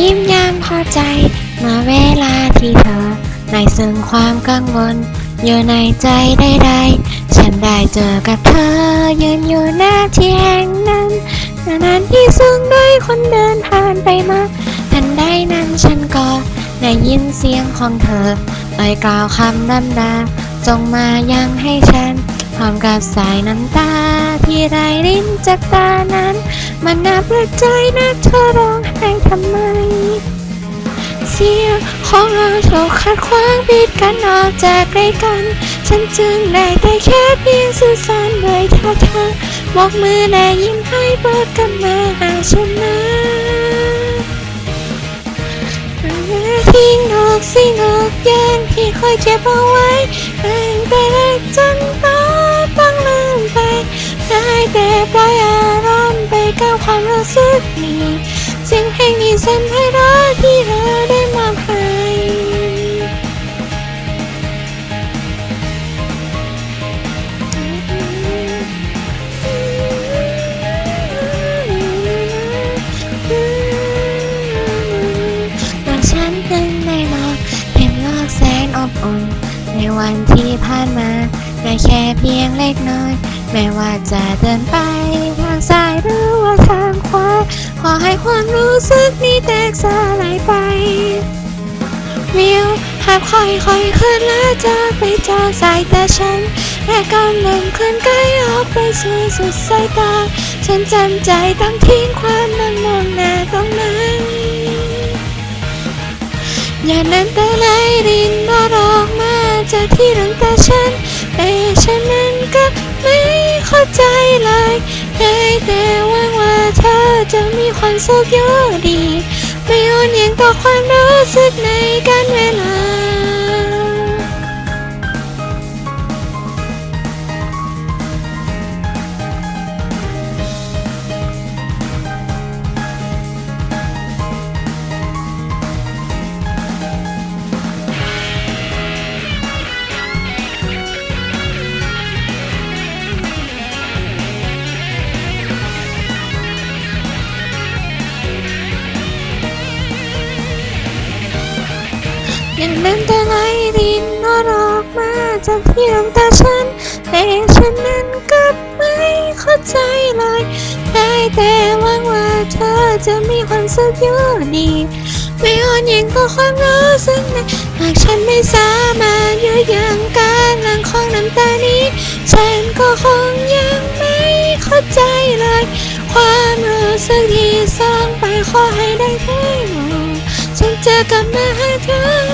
ยิ้มยามพอใจมื่อเวลาที่เธอในซึ่งความกังวล อยู่ในใจใดๆฉันได้เจอกับเธอ ยืนอยู่หน้าที่แห่งนั้นนานๆที่ซึ่งด้วยคนเดินผ่านไปมาทันใดนั้นฉันก็ได้ยินเสียงของเธอเอ่ยกล่าวคำดำดาจงมายังให้ฉัน พร้อมกับสายน้ำตา ที่ไหลรินจากตานั้น มันน่าปลือใจนะเธอร้องไห้ทำไม เสียงของเราถูกขัดขวางปิดกันออกจากใกล้กัน ฉันจึงได้แต่แค่เพียงสื่อสารด้วยท่าทางบอกมือและยิ้มให้เปิดกันมาหาฉันนะทิ้งนอกสิ่งนอกย่างที่คอยเก็บเอาไว้ตั้งแต่เล็กจน ได้แต่ปล่อยอารมณ์ไปกับความรู้สึกนี้เสียงเพลงนี้สันไพเราะที่เธอได้มอบให้แต่ฉันจึงได้ลองเห็นโลกแสนอบอุ่นในวันที่ผ่านมาได้แค่เพียงเล็กน้อย ไม่ว่าจะเดินไปทางซ้ายหรือว่าทางขวา ขอให้ความรู้สึกนี้แตกสลายไปวิวหากค่อยๆขึ้นและจะไปจอสายตาฉันและกำลังเคลื่อนกายออกไปสู่สุดสายตา ฉันจำใจต้องทิ้งความนั่งมองหน้าตรงนั้นอย่านั้นแต่ไหลรินรอดออกมาจากที่รังตาฉันแต่ฉันนั้น ใจเลยได้แต่หวังว่าเธอจะมีความสุขอยู่ดี ไม่อ่อนแยงต่อความรู้สึกในการเวลา ย่างนั้นแต่ไหลรินนอดออกมาจากที่ดวงตาฉัน แต่ฉันนั้นก็ไม่เข้าใจเลย ได้แต่หวังว่าเธอจะมีความสุขอยู่ดีไม่อ่อนยังก็ความรู้สึกนั้นหากฉันไม่สามารถยื้อยั้งการหลังของน้ำตานี้ ฉันก็คงยังไม่เข้าใจเลย ความรู้สึกที่ส่องไปขอให้ได้แค่มองฉันจะกลับมาหาเธอ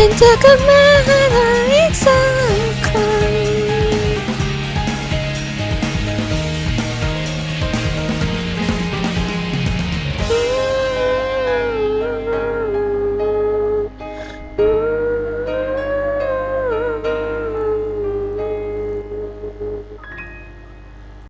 ฉันจะกลับมาหาเธออีกสัก